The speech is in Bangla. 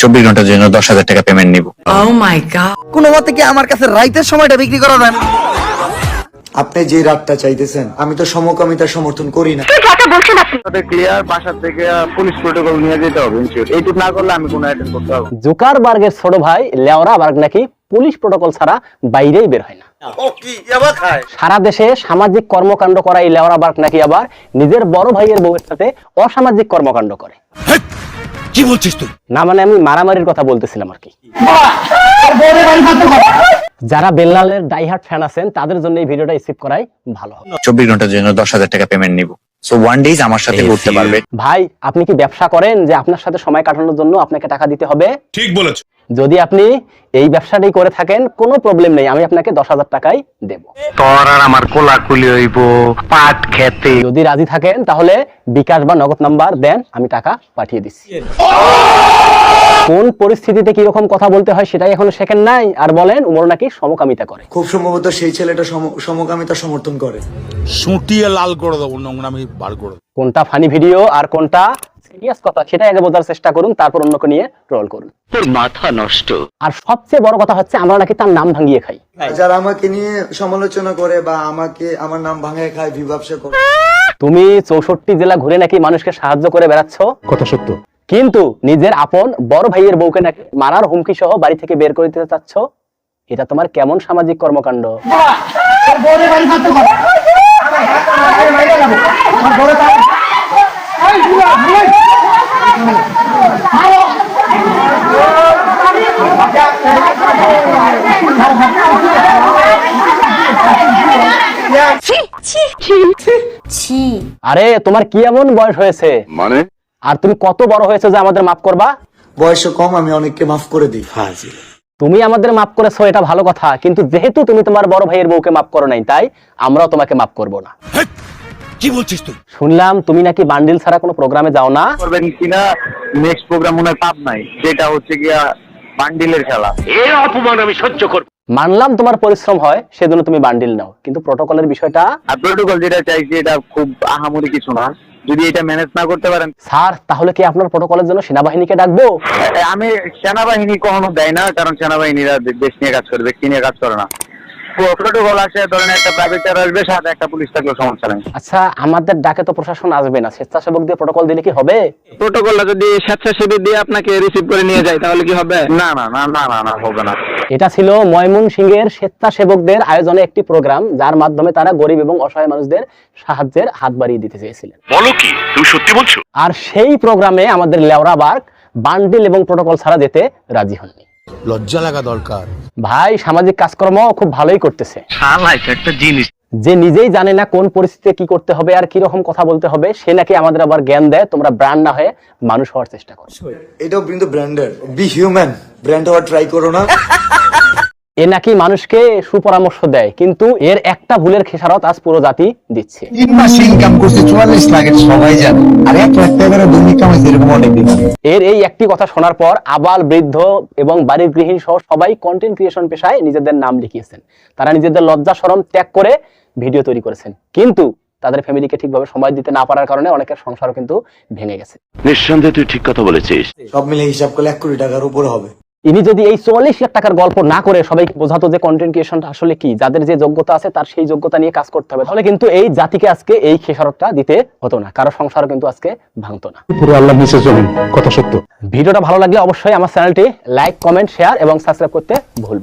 চব্বিশ ঘণ্টার জন্য দশ হাজার টাকা পেমেন্ট নিব। Oh my god. কোনো মতে কি আমার কাছে রাইতের সময়টা বিক্রি করা দেন আপনি যে রাতটা চাইতেছেন আমি তো সমকামিতার সমর্থন করি না। ক্লিয়ার বাসা থেকে পুলিশ প্রোটোকল নিয়ে যেতে হবে ইনস্টিটিউট এইটুকু না করলে আমি কোনো অ্যাটেন্ড করতে পারব না। জুকারবার্গের ছোট ভাই লেওরা বার্গ নাকি পুলিশ প্রোটোকল ছাড়া বাইরেই বের হয় না? সারা দেশে সামাজিক কর্মকাণ্ড করা এই লেওরা বার্গ নাকি আবার নিজের বড় ভাইয়ের বউয়ের সাথে অসামাজিক কর্মকাণ্ড করে। কি বলছিস তুই? না মানে আমি মারামারির কথা বলতেছিলাম আর কি। যারা বেল্লালের ডাইহার্ট ফ্যান আছেন তাদের জন্য এই ভিডিওটা স্কিপ করাই ভালো হবে। চব্বিশ ঘণ্টার জন্য দশ হাজার টাকা পেমেন্ট নিব। সো ওয়ান ডেজ আমার সাথে ঘুরতে পারবে। ভাই আপনি কি ব্যবসা করেন যে আপনার সাথে সময় কাটানোর জন্য আপনাকে টাকা দিতে হবে? ঠিক বলেছ। যদি আপনি এই ব্যবসাটাই করে থাকেন কোনো প্রবলেম নেই আমি আপনাকে দশ হাজার টাকাই দেব। তোর আর আমার কোলাকুলি হইব পাট খেতে। যদি রাজি থাকেন তাহলে বিকাশ বা নগদ নাম্বার দেন আমি টাকা পাঠিয়ে দিচ্ছি। কোন পরিস্থিতিতে কীরকম কথা বলতে হয় সেটাই এখনও শেখেন নাই আর বলেন উমর নাকি সমকামিতা করে। খুব সম্ভবত সেই ছেলেটা সম- সমকামিতা সমর্থন করে। সুটিয়ে লাল করে দেবো নোংরামি বার করে দেবো। কোনটা ফানি ভিডিও আর কোনটা সিরিয়াস কথা সেটাই আগে বোঝার চেষ্টা করুন তারপর অন্যকে নিয়ে ট্রোল করুন। তোর মাথা নষ্ট। আর সবচেয়ে বড় কথা হচ্ছে আমরা নাকি তার নাম ভাঙিয়ে খাই। যারা আমাকে নিয়ে সমালোচনা করে বা আমাকে আমার নাম ভাঙায় খায় বিভাবসা করে। তুমি চৌষট্টি জেলা ঘুরে নাকি মানুষকে সাহায্য করে বেড়াচ্ছ? কথা সত্য। কিন্তু নিজের আপন বড় ভাইয়ের বউকে নাকি মারার হুমকি সহ বাড়ি থেকে বের করে দিতে চাচ্ছ? এটা তোমার কেমন সামাজিক কর্মকাণ্ড? আরে তোমার কি এমন বয়স হয়েছে? মানে? আর তুমি কত বড় হয়েছে যে আমাদের মাফ করবা? বয়সে কম আমি অনেককে মাফ করে দিই। তুমি আমাদের মাফ করেছ এটা ভালো কথা কিন্তু যেহেতু তুমি তোমার বড় ভাইয়ের বউকে মাফ করো নাই তাই আমরাও তোমাকে মাফ করব না। কি বলছিস তুই? শুনলাম তুমি নাকি বান্ডিল ছাড়া কোনো প্রোগ্রামে যাও না? করবেন কিনা নেক্সট প্রোগ্রাম মনে হয় পাব নাই যেটা হচ্ছে গিয়া বান্ডিলের খেলা। মানলাম তোমার পরিশ্রম হয় সেজন্য তুমি বান্ডিল নাও। কিন্তু প্রোটোকলের বিষয়টা আর প্রোটোকল যেটা চাইছি এটা খুব আহামরি কিছু না। যদি এটা ম্যানেজ না করতে পারেন স্যার তাহলে কি আপনার প্রোটোকলের জন্য সেনাবাহিনীকে ডাকবো? আমি সেনাবাহিনী কখনো দেয় না কারণ সেনাবাহিনীরা দেশ নিয়ে কাজ করবে ব্যক্তি নিয়ে কাজ করে না। প্রোটোকল আসে ধরেন একটা প্রাইভেটার আসবে সাথে একটা পুলিশ থাকলেও সমস্যা নেই। আচ্ছা আমাদের ডাকে তো প্রশাসন আসবে না স্বেচ্ছাসেবক দিয়ে প্রোটোকল দিলে কি হবে? প্রোটোকলটা যদি স্বেচ্ছাসেবী দিয়ে আপনাকে রিসিভ করে নিয়ে যায় তাহলে কি হবে? না না না না না না হবে না। এটা ছিল ময়মন সিংহের স্বেচ্ছাসেবকদের আয়োজনে একটি প্রোগ্রাম যার মাধ্যমে তারা গরিব এবং অসহায় মানুষদের সাহায্যের হাত বাড়িয়ে দিতে চেয়েছিলেন। বলো কি তুমি সত্যি বলছো? আর সেই প্রোগ্রামে আমাদের লেওরা বার্গ বান্ডিল এবং প্রোটোকল ছাড়া যেতে রাজি হননি। লজ্জা লাগা দরকার। ভাই সামাজিক কাজকর্ম খুব ভালোই করতেছে। একটা জিনিস। যে নিজেই জানে না কোন পরিস্থিতিতে কি করতে হবে আর কি রকম কথা বলতে হবে সে নাকি আমাদের আবার জ্ঞান দেয় তোমরা ব্র্যান্ড না হয়ে মানুষ হওয়ার চেষ্টা করো। এটাও কিন্তু ব্র্যান্ডের। বি হিউম্যান ব্র্যান্ড হওয়ার ট্রাই করো না। এ নাকি মানুষকে সুপরামর্শ দেয় কিন্তু এর একটা ভুলের খেসারত আজ পুরো জাতি দিচ্ছে। তিন মাসে ইনকাম করছে চুয়াল্লিশ লাখ সবাই জানে। আর এক লাখ টাকা দৈনিক কামাইছে এরকম অনেক এর এই একটি কথা শোনার পর আবাল বৃদ্ধ এবং বাড়ির গৃহিণী সহ সবাই কন্টেন্ট ক্রিয়েশন পেশায় নিজেদের নাম লিখিয়েছেন। তারা নিজেদের লজ্জা সরম ত্যাগ করে ভিডিও তৈরি করেছেন। কিন্তু তাদের ফ্যামিলিকে ঠিকভাবে সময় দিতে না পারার কারণে অনেকের সংসারও কিন্তু ভেঙে গেছে। নিঃসন্দেহে তুই ঠিক কথা বলেছিস। সব মিলে হিসাব করলে এক কোটি টাকার উপরে হবে। ইনি যদি এই চুয়াল্লিশ লাখ টাকার গল্প না করে সবাইকে বোঝাতো যে কন্টেন্ট ক্রিয়েশনটা আসলে কি যাদের যে যোগ্যতা আছে তার সেই যোগ্যতা নিয়ে কাজ করতে হবে তাহলে কিন্তু এই জাতিকে আজকে এই খেসারতটা দিতে হতো না কারও সংসারও কিন্তু আজকে ভাঙতো না। পুরো আল্লাহ নিচে জমিন কথা সত্য। ভিডিওটা ভালো লাগলে অবশ্যই আমার চ্যানেলটি লাইক কমেন্ট শেয়ার এবং সাবস্ক্রাইব করতে ভুলবেন